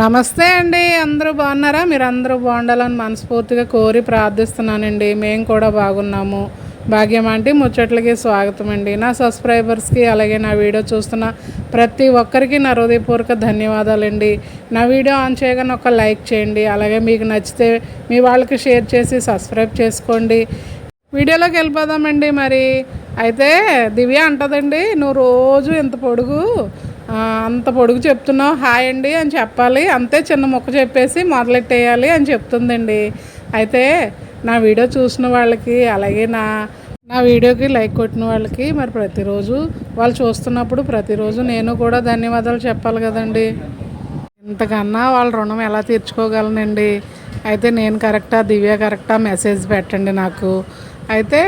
నమస్తే అండి అందరూ బాగున్నారా? మీరు అందరూ బాగుండాలని మనస్ఫూర్తిగా కోరి ప్రార్థిస్తున్నానండి. మేము కూడా బాగున్నాము. భాగ్యం అంటే ముచ్చట్లకి స్వాగతం అండి. నా సబ్స్క్రైబర్స్కి అలాగే నా వీడియో చూస్తున్న ప్రతి ఒక్కరికి నా హృదయపూర్వక ధన్యవాదాలండి. నా వీడియో ఆన్ చేయగానే ఒక లైక్ చేయండి. అలాగే మీకు నచ్చితే మీ వాళ్ళకి షేర్ చేసి సబ్స్క్రైబ్ చేసుకోండి. వీడియోలోకి వెళ్ళిపోదామండి మరి. అయితే దివ్య అంటదండి నువ్వు రోజు ఇంత పొడుగు అంత పొడుగు చెప్తున్నావు హాయ్ అండి అని చెప్పాలి. అంతే చిన్న మొక్క చెప్పేసి మొదలెట్టేయాలి అని చెప్తుందండి. అయితే నా వీడియో చూసిన వాళ్ళకి అలాగే నా నా వీడియోకి లైక్ కొట్టిన వాళ్ళకి మరి ప్రతిరోజు వాళ్ళు చూస్తున్నప్పుడు ప్రతిరోజు నేను కూడా ధన్యవాదాలు చెప్పాలి కదండి. ఇంతకన్నా వాళ్ళ రుణం ఎలా తీర్చుకోగలనండి? అయితే నేను కరెక్టా దివ్య కరెక్టా మెసేజ్ పెట్టండి నాకు. అయితే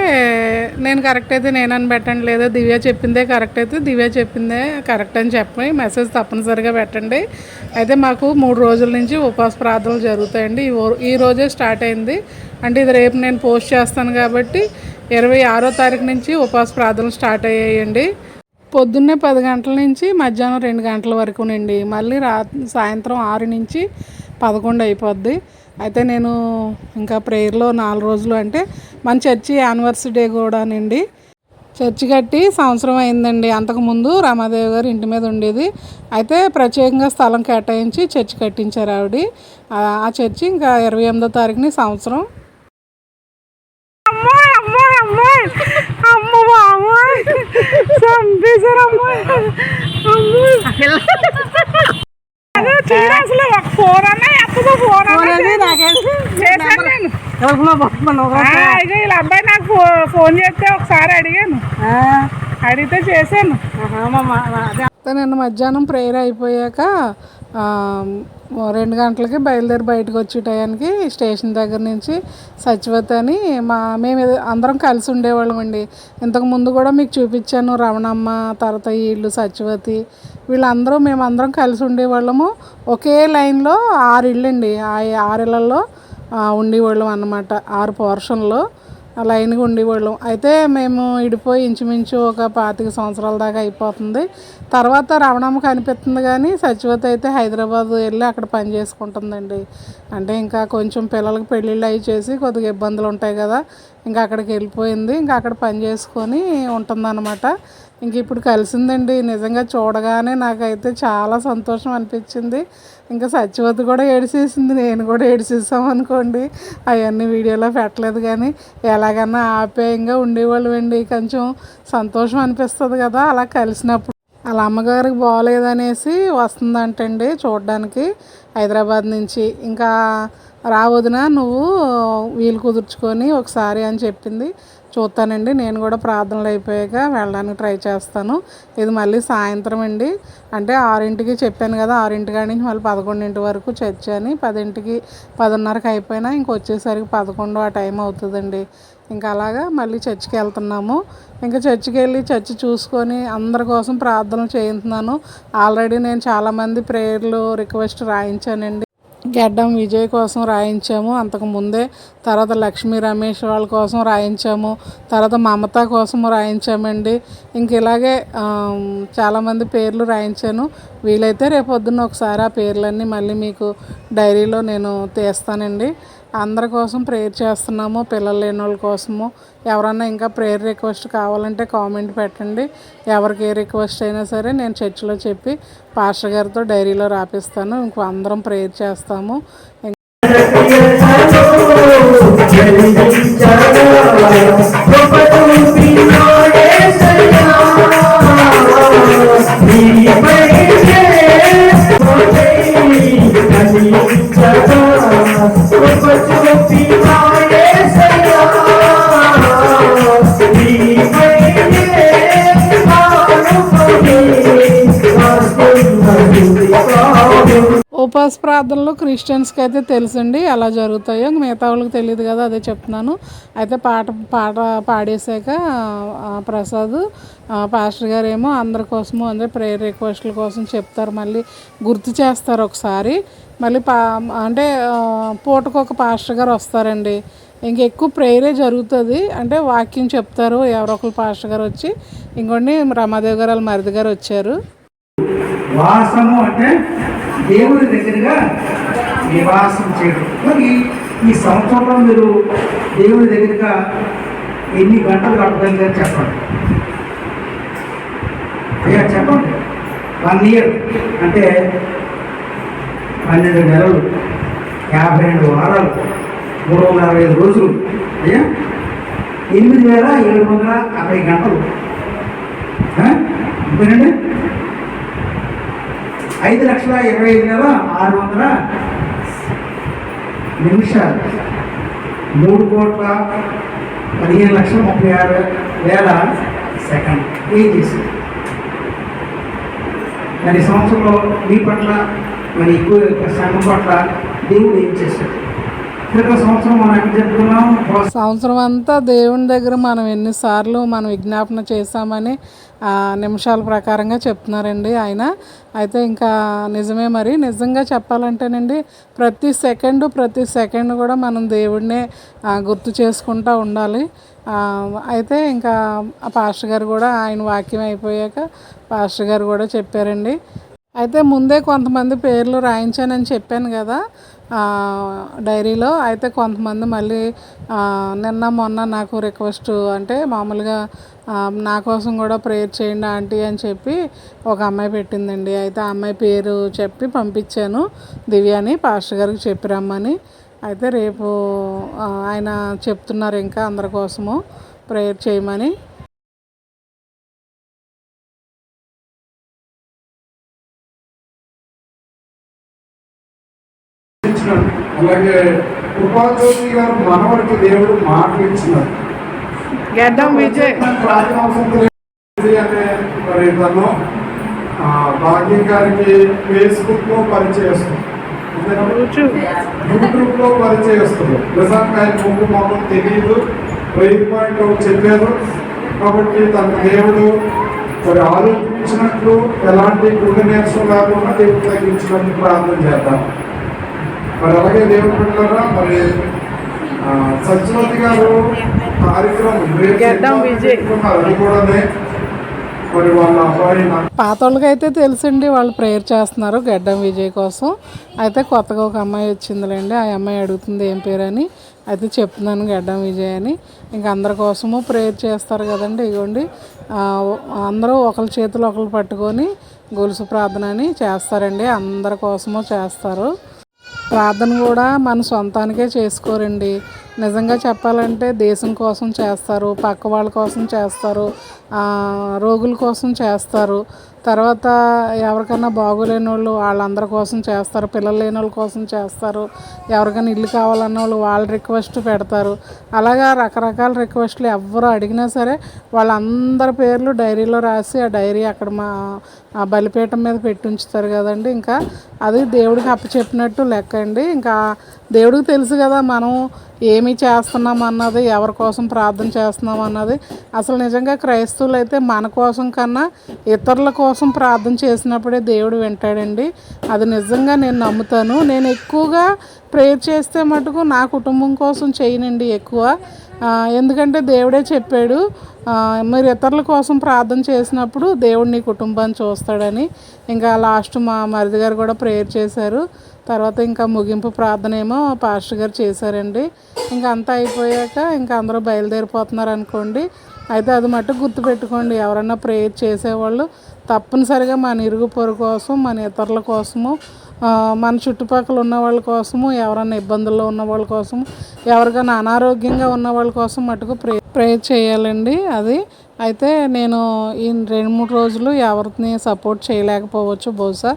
నేను కరెక్ట్ అయితే నేనని పెట్టండి లేదా దివ్య చెప్పిందే కరెక్ట్ అయితే దివ్య చెప్పిందే కరెక్ట్ అని చెప్పి మెసేజ్ తప్పనిసరిగా పెట్టండి. అయితే మాకు మూడు రోజుల నుంచి ఉపవాస ప్రార్థనలు జరుగుతాయండి. ఈ ఈ రోజే స్టార్ట్ అయింది. అంటే ఇది రేపు నేను పోస్ట్ చేస్తాను కాబట్టి ఇరవై ఆరో తారీఖు నుంచి ఉపవాస ప్రార్థనలు స్టార్ట్ అయ్యాయండి. పొద్దున్నే పది గంటల నుంచి మధ్యాహ్నం రెండు గంటల వరకునండి మళ్ళీ రా సాయంత్రం ఆరు నుంచి పదకొండు అయిపోద్ది. అయితే నేను ఇంకా ప్రేయర్లో నాలుగు రోజులు అంటే మన చర్చి యానివర్సరీ డే కూడానండి చర్చి కట్టి సంవత్సరం అయిందండి. అంతకుముందు రామాదేవి గారు ఇంటి మీద ఉండేది. అయితే ప్రత్యేకంగా స్థలం కేటాయించి చర్చి కట్టించారు ఆవిడ. ఆ- చర్చి ఇంకా ఇరవై ఎనిమిదో తారీఖుని సంవత్సరం. అసలు ఫోన్ అన్నా నేను. వీళ్ళ అబ్బాయి నాకు ఫోన్ చేస్తే ఒకసారి అడిగాను. అడిగితే చేశాను. నిన్న మధ్యాహ్నం ప్రేయర్ అయిపోయాక ఆ, రెండు గంటలకి బయలుదేరి బయటకు వచ్చే టయానికి స్టేషన్ దగ్గర నుంచి సత్యవతి అని మా మేము అందరం కలిసి ఉండేవాళ్ళం అండి. ఇంతకు ముందు కూడా మీకు చూపించాను రవణమ్మ తర్వాత వీళ్ళు సత్యవతి. వీళ్ళందరూ మేమందరం కలిసి ఉండేవాళ్ళము. ఒకే లైన్లో ఆరు ఇళ్ళు అండి. ఆ ఆరు ఇళ్ళల్లో ఉండేవాళ్ళం అన్నమాట. ఆరు పోర్షన్లో. లైన్గా ఉండేవాళ్ళం. అయితే మేము ఇడిపోయి ఇంచుమించు ఒక పాతిక సంవత్సరాల దాకా అయిపోతుంది. తర్వాత రవణమ్మ కనిపిస్తుంది కానీ సచివత అయితే హైదరాబాద్ వెళ్ళి అక్కడ పని చేసుకుంటుందండి. అంటే ఇంకా కొంచెం పిల్లలకి పెళ్ళిళ్ళు అవి చేసి కొద్దిగా ఇబ్బందులు ఉంటాయి కదా ఇంకా అక్కడికి వెళ్ళిపోయింది. ఇంకా అక్కడ పని చేసుకొని ఉంటుందన్నమాట. ఇంక ఇప్పుడు కలిసిందండి. నిజంగా చూడగానే నాకైతే చాలా సంతోషం అనిపించింది. ఇంకా సత్యవతి కూడా ఏడిసేసింది. నేను కూడా ఏడిసేసాం అనుకోండి. అవన్నీ వీడియోలో పెట్టలేదు కానీ ఎలాగన్నా ఆప్యాయంగా ఉండేవాళ్ళు అండి కొంచెం సంతోషం అనిపిస్తుంది కదా. అలా కలిసినప్పుడు వాళ్ళ అమ్మగారికి బాగోలేదనేసి వస్తుందంటండి చూడడానికి హైదరాబాద్ నుంచి. ఇంకా రావద్దునా నువ్వు వీలు కుదుర్చుకొని ఒకసారి అని చెప్పింది. చూస్తానండి నేను కూడా ప్రార్థనలు అయిపోయాక వెళ్ళడానికి ట్రై చేస్తాను. ఇది మళ్ళీ సాయంత్రం అండి. అంటే ఆరింటికి చెప్పాను కదా ఆరింటి కాడి నుంచి మళ్ళీ పదకొండింటి వరకు చర్చ్ అని. పదింటికి పదిన్నరకు అయిపోయినా ఇంక వచ్చేసరికి పదకొండు ఆ టైం అవుతుందండి. ఇంకా అలాగా మళ్ళీ చర్చికి వెళ్తున్నాము. ఇంకా చర్చికి వెళ్ళి చర్చ్ చూసుకొని అందరి కోసం ప్రార్థనలు చేయించున్నాను. ఆల్రెడీ నేను చాలామంది ప్రేయర్లు రిక్వెస్ట్ రాయించానండి. గెడ్డం విజయ్ కోసం రాయించాము. అంతకు ముందే తర్వాత లక్ష్మీ రమేష్ వాళ్ళ కోసం రాయించాము. తర్వాత మమత కోసం రాయించామండి. ఇంక ఇలాగే చాలామంది పేర్లు రాయించాను. వీలైతే రేపు పొద్దున్న ఒకసారి ఆ పేర్లన్నీ మళ్ళీ మీకు డైరీలో నేను తీస్తానండి. అందరి కోసం ప్రేయర్ చేస్తున్నాము పిల్లలు లేని వాళ్ళ కోసము. ఎవరన్నా ఇంకా ప్రేయర్ రిక్వెస్ట్ కావాలంటే కామెంట్ పెట్టండి. ఎవరికి ఏ రిక్వెస్ట్ అయినా సరే నేను చర్చిలో చెప్పి పాస్టర్ గారితో డైరీలో రాపిస్తాను. ఇంకో అందరం ప్రేయర్ చేస్తాము. ఉపవాస ప్రార్థనలు క్రిస్టియన్స్కి అయితే తెలుసండి ఎలా జరుగుతాయో మిగతా వాళ్ళకి తెలియదు కదా అదే చెప్తున్నాను. అయితే పాట పాట పాడేశాక ప్రసాద్ పాస్టర్ గారు ఏమో అందరి కోసము అంటే ప్రేయర్ రిక్వెస్ట్ల కోసం చెప్తారు మళ్ళీ గుర్తు చేస్తారు ఒకసారి. మళ్ళీ పా అంటే పూటకు ఒక పాస్టర్ గారు వస్తారండి. ఇంక ఎక్కువ ప్రేయరే జరుగుతుంది అంటే వాక్యం చెప్తారు ఎవరో ఒకరు పాస్టర్ గారు వచ్చి. ఇంకోటి రమాదేవి గారు వాళ్ళ మరిది గారు వచ్చారు. వాసము అంటే దేవుడి దగ్గరగా నివాసం చేయడం. మరి ఈ సంవత్సరంలో మీరు దేవుడి దగ్గరగా ఎన్ని గంటలు గడపగలిగారు చెప్పండి. అయ్యా చెప్పండి. One year. అంటే పన్నెండు నెలలు యాభై రెండు వారాలు మూడు వందల అరవై ఐదు రోజులు. అయ్యా ఎనిమిది వేల ఏడు వందల అరవై గంటలు. అంతేనండి ఐదు లక్షల ఇరవై ఐదు వేల ఆరు వందల నిమిషాలు. మూడు కోట్ల పదిహేను లక్షల ముప్పై ఆరు వేల సెకండ్. ఏజెస్ మరి సంవత్సరంలో మీ పట్ల మరి ఎక్కువ సంఘం పట్ల దేవుడు ఏం చేశాడు? సంవత్సరం అంతా దేవుని దగ్గర మనం ఎన్నిసార్లు మనం విజ్ఞాపన చేశామని నిమిషాల ప్రకారంగా చెప్తున్నారండి ఆయన. అయితే ఇంకా నిజమే మరి. నిజంగా చెప్పాలంటేనండి ప్రతి సెకండ్ ప్రతి సెకండ్ కూడా మనం దేవుడినే గుర్తు చేసుకుంటూ ఉండాలి. అయితే ఇంకా పాస్టర్ గారు కూడా ఆయన వాక్యం అయిపోయాక పాస్టర్ గారు కూడా చెప్పారండి. అయితే ముందే కొంతమంది పేర్లు రాయించానని చెప్పాను కదా. డైరీలో అయితే కొంతమంది మళ్ళీ నిన్న మొన్న నాకు రిక్వెస్ట్ అంటే మామూలుగా నా కోసం కూడా ప్రేయర్ చేయండి ఆంటీ అని చెప్పి ఒక అమ్మాయి పెట్టిందండి. అయితే ఆ అమ్మాయి పేరు చెప్పి పంపించాను దివ్యాని పాస్టర్ గారికి చెప్పి రమ్మని. అయితే రేపు ఆయన చెప్తున్నారు ఇంకా అందరి కోసము ప్రేయర్ చేయమని. ఇచ్చినాడు అలాగే కృపాజ్యోతి గారు మనవడికి దేవుడు మాటలు ఇచ్చినాడు అనే మరి తను ఆ, భాగ్యం గారికి ఫేస్బుక్లో పరిచయస్తుంది యూట్యూబ్లో పరిచయస్తుంది నిజానికి ఆయన ముగ్గు తెలియదు వెయ్యి పాయింట్ చెప్పారు. కాబట్టి తన దేవుడు మరి ఆలోచించినట్లు ఎలాంటి గుడి నీరసం లేకుండా దేవుడు తగ్గించినట్లు ప్రార్థన చేద్దాం. మరి అలాగే దేవుడు పెట్టారా మరి సత్యవతి గారు కార్యక్రమం. అది కూడా మరి వాళ్ళ అబ్బాయి నాకు పాత వాళ్ళకైతే తెలుసండి వాళ్ళు ప్రేయర్ చేస్తున్నారు గడ్డం విజయ్ కోసం. అయితే కొత్తగా ఒక అమ్మాయి వచ్చిందిలేండి ఆ అమ్మాయి అడుగుతుంది ఏం పేరు అని అయితే చెప్తున్నాను గడ్డం విజయ్ అని. ఇంకా అందరి కోసము ప్రేయర్ చేస్తారు కదండి ఇగోండి. ఆ, అందరూ ఒకరి చేతులు ఒకరు పట్టుకొని గొలుసు ప్రార్థన అని చేస్తారండి అందరి కోసము చేస్తారు. ప్రార్థన కూడా మన సొంతానికే చేసుకోరండి. నిజంగా చెప్పాలంటే దేశం కోసం చేస్తారు పక్క వాళ్ళ కోసం చేస్తారు రోగుల కోసం చేస్తారు. తర్వాత ఎవరికైనా బాగోలేని వాళ్ళు వాళ్ళందరి కోసం చేస్తారు పిల్లలు లేని వాళ్ళ కోసం చేస్తారు. ఎవరికైనా ఇల్లు కావాలన్న వాళ్ళు వాళ్ళ రిక్వెస్ట్ పెడతారు. అలాగా రకరకాల రిక్వెస్ట్లు ఎవరు అడిగినా సరే వాళ్ళందరి పేర్లు డైరీలో రాసి ఆ డైరీ అక్కడ మా ఆ బలిపీఠం మీద పెట్టి ఉంచుతారు కదండి. ఇంకా అది దేవుడికి అప్పచెప్పినట్టు లెక్క అండి. ఇంకా దేవుడికి తెలుసు కదా మనం ఏమి చేస్తున్నాం అన్నది ఎవరి కోసం ప్రార్థన చేస్తున్నాం అన్నది. అసలు నిజంగా క్రైస్తవులు అయితే మన కోసం కన్నా ఇతరుల కోసం ప్రార్థన చేసినప్పుడే దేవుడు వింటాడండి. అది నిజంగా నేను నమ్ముతాను. నేను ఎక్కువగా ప్రేయర్ చేస్తే మటుకు నా కుటుంబం కోసం చేయనండి ఎక్కువ. ఎందుకంటే దేవుడే చెప్పాడు మీరు ఇతరుల కోసం ప్రార్థన చేసినప్పుడు దేవుడు నీ కుటుంబాన్ని చూస్తాడని. ఇంకా లాస్ట్ మా మరిది గారు కూడా ప్రేయర్ చేశారు. తర్వాత ఇంకా ముగింపు ప్రార్థన ఏమో పాస్టర్ గారు చేశారండి. ఇంకా అంతా అయిపోయాక ఇంకా అందరూ బయలుదేరిపోతున్నారు అనుకోండి. అయితే అది మట్టు గుర్తుపెట్టుకోండి ఎవరన్నా ప్రేయర్ చేసేవాళ్ళు తప్పనిసరిగా మన ఇరుగు పొరుగు కోసం మన ఇతరుల కోసము మన చుట్టుపక్కల ఉన్న వాళ్ళ కోసము ఎవరైనా ఇబ్బందుల్లో ఉన్న వాళ్ళ కోసం ఎవరికైనా అనారోగ్యంగా ఉన్న వాళ్ళ కోసం మటుకు ప్రే ప్రేయర్ చేయాలండి అది. అయితే నేను ఈ రెండు మూడు రోజులు ఎవరిని సపోర్ట్ చేయలేకపోవచ్చు బహుశా.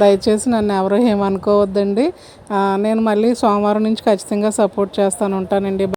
దయచేసి నన్ను ఎవరు ఏమనుకోవద్దండి. నేను మళ్ళీ సోమవారం నుంచి ఖచ్చితంగా సపోర్ట్ చేస్తాను ఉంటానండి.